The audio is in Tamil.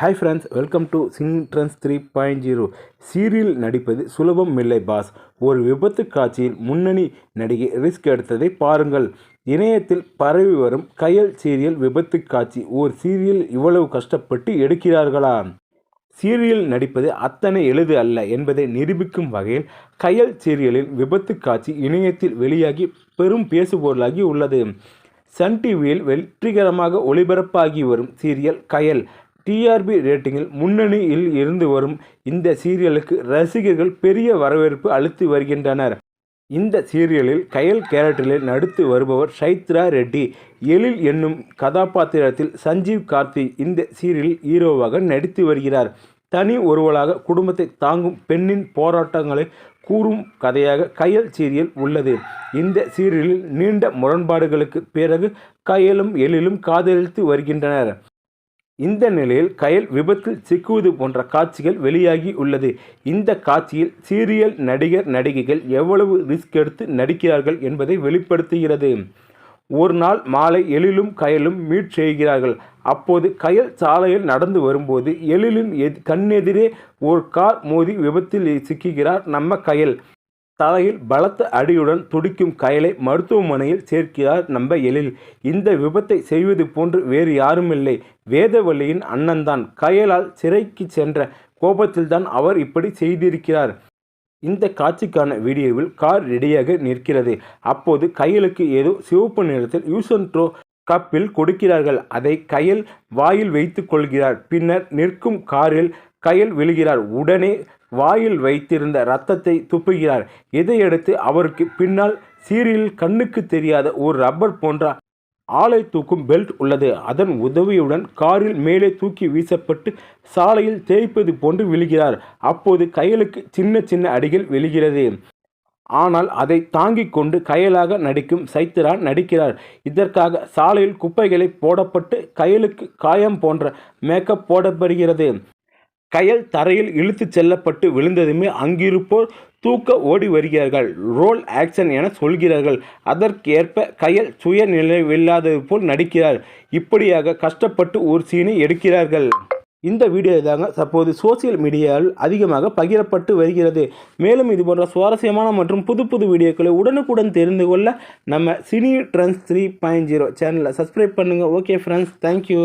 ஹாய் ஃப்ரெண்ட்ஸ் வெல்கம் டு சிங் த்ரீ பாயிண்ட் ஜீரோ சீரியல் நடிப்பது சுலபம் இல்லை பாஸ் ஒரு விபத்து காட்சியில் முன்னணி நடிகை ரிஸ்க் எடுத்ததை பாருங்கள். இணையத்தில் பரவி வரும் கயல் சீரியல் விபத்து காட்சி ஓர் சீரியல் இவ்வளவு கஷ்டப்பட்டு எடுக்கிறார்களா? சீரியல் நடிப்பது அத்தனை எளிது அல்ல என்பதை நிரூபிக்கும் வகையில் கயல் சீரியலின் விபத்து காட்சி இணையத்தில் வெளியாகி பெரும் பேசுபொருளாகி உள்ளது. சன் டிவியில் வெற்றிகரமாக ஒளிபரப்பாகி வரும் சீரியல் கயல். டிஆர்பி ரேட்டிங்கில் முன்னணியில் இருந்து வரும் இந்த சீரியலுக்கு ரசிகர்கள் பெரிய வரவேற்பு அளித்து வருகின்றனர். இந்த சீரியலில் கயல் கேரக்டரில் நடித்து வருபவர் சைத்ரா ரெட்டி. எழில் என்னும் கதாபாத்திரத்தில் சஞ்சீவ் கார்த்தி இந்த சீரியலில் ஹீரோவாக நடித்து வருகிறார். தனி ஒருவளாக குடும்பத்தை தாங்கும் பெண்ணின் போராட்டங்களை கூறும் கதையாக கயல் சீரியல் உள்ளது. இந்த சீரியலில் நீண்ட முரண்பாடுகளுக்கு பிறகு கயலும் எழிலும் காதலித்து வருகின்றனர். இந்த நிலையில் கயல் விபத்தில் சிக்குவது போன்ற காட்சிகள் வெளியாகி உள்ளது. இந்த காட்சியில் சீரியல் நடிகர் நடிகைகள் எவ்வளவு ரிஸ்க் எடுத்து நடிக்கிறார்கள் என்பதை வெளிப்படுத்துகிறது. ஒரு நாள் மாலை எழிலும் கயலும் மீட் செய்கிறார்கள். அப்போது கயல் சாலையில் நடந்து வரும்போது எழிலின் எத் கண்ணெதிரே ஒரு கார் மோதி விபத்தில் சிக்குகிறார் நம்ம கயல். தலையில் பலத்த அடியுடன் துடிக்கும் கயலை மருத்துவமனையில் சேர்க்கிறார் நம்ப எழில். இந்த விபத்தை செய்வது போன்று வேறு யாருமில்லை. வேதவல்லியின் அண்ணன்தான். கயலால் சிறைக்கு சென்ற கோபத்தில்தான் அவர் இப்படி செய்திருக்கிறார். இந்த காட்சிக்கான வீடியோவில் கார் ரெடியாக நிற்கிறது. அப்போது கையலுக்கு ஏதோ சிவப்பு நிறத்தில் யூசன்ட்ரோ கப்பில் கொடுக்கிறார்கள். அதை கையில் வாயில் வைத்து கொள்கிறார். பின்னர் நிற்கும் காரில் கையில் விழுகிறார். உடனே வாயில் வைத்திருந்த ரத்தத்தை துப்புகிறார். இதையடுத்து அவருக்கு பின்னால் சீரியலில் கண்ணுக்கு தெரியாத ஒரு ரப்பர் போன்ற ஆளை தூக்கும் பெல்ட் உள்ளது. அதன் உதவியுடன் காரில் மேலே தூக்கி வீசப்பட்டு சாலையில் தேய்ப்பது போன்று விழுகிறார். அப்போது கையலுக்கு சின்ன சின்ன அடிகள் விழுகிறது. ஆனால் அதை தாங்கிக் கொண்டு கயலாக நடிக்கும் சைத்ரா நடிக்கிறார். இதற்காக சாலையில் குப்பைகளை போடப்பட்டு கயலுக்கு காயம் போன்ற மேக்கப் போடப்படுகிறது. கயல் தரையில் இழுத்துச் செல்லப்பட்டு விழுந்ததுமே அங்கிருப்போர் தூக்க ஓடி வருகிறார்கள். ரோல் ஆக்ஷன் என சொல்கிறார்கள். அதற்கேற்ப கயல் சுய நிலைவில்லாதது போல் நடிக்கிறார். இப்படியாக கஷ்டப்பட்டு ஒரு சீனை எடுக்கிறார்கள். இந்த வீடியோ தாங்க தற்போது சோசியல் மீடியாவில் அதிகமாக பகிரப்பட்டு வருகிறது. மேலும் இது போன்ற சுவாரஸ்யமான மற்றும் புது புது வீடியோக்களை உடனுக்குடன் தெரிந்து கொள்ள நம்ம cine trends three point zero சேனலை சப்ஸ்கிரைப் பண்ணுங்கள் ஓகே ஃப்ரெண்ட்ஸ் தேங்க்யூ